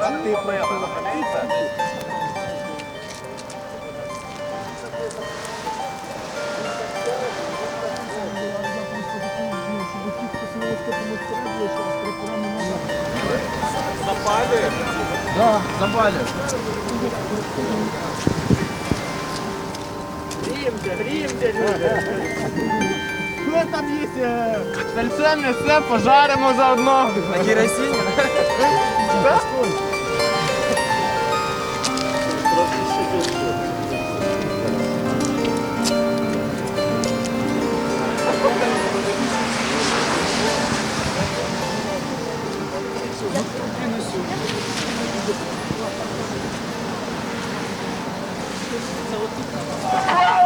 А ти прийшла. Запали? Да, запали заодно. На керосині? Україна! Україна! Понад усе! Україна! Понад усе! Путін! Бандера! Шухевич! Герої України!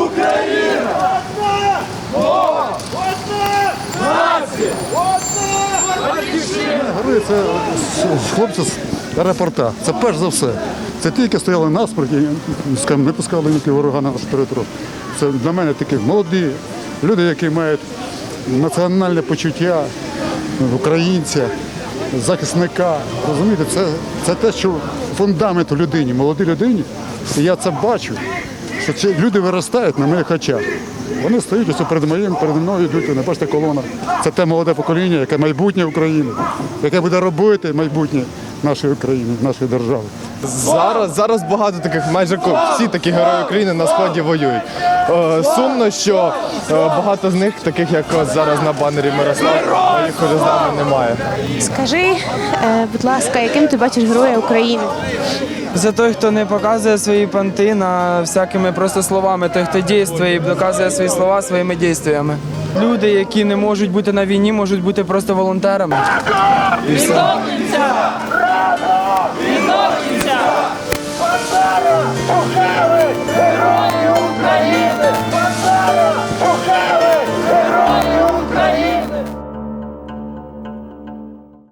Герої це хлопці з аеропорта. Це перш за все. Це ті, які стояли насправді, не пускали ніякого ворога на нашу територію. Це для мене такі молоді люди, які мають національне почуття українця, захисника. Розумієте, це, це те, що фундамент у людині, молодій людині. І я це бачу, що ці люди виростають на моїх очах. Вони стоять ось перед моїм, перед мною йдуть, не бачите колона. Це те молоде покоління, яке майбутнє України, яке буде робити майбутнє нашої України, нашої держави. Зараз, зараз багато таких, майже всі такі герої України на сході воюють. Е, сумно, що е, багато з них, таких як зараз на банері Мирослав, їх уже з нами немає. Скажи, е, будь ласка, яким ти бачиш героя України? Це той, хто не показує свої панти на всякими просто словами, той, хто дійствує і доказує свої слова своїми діями. Люди, які не можуть бути на війні, можуть бути просто волонтерами. І все. Україна!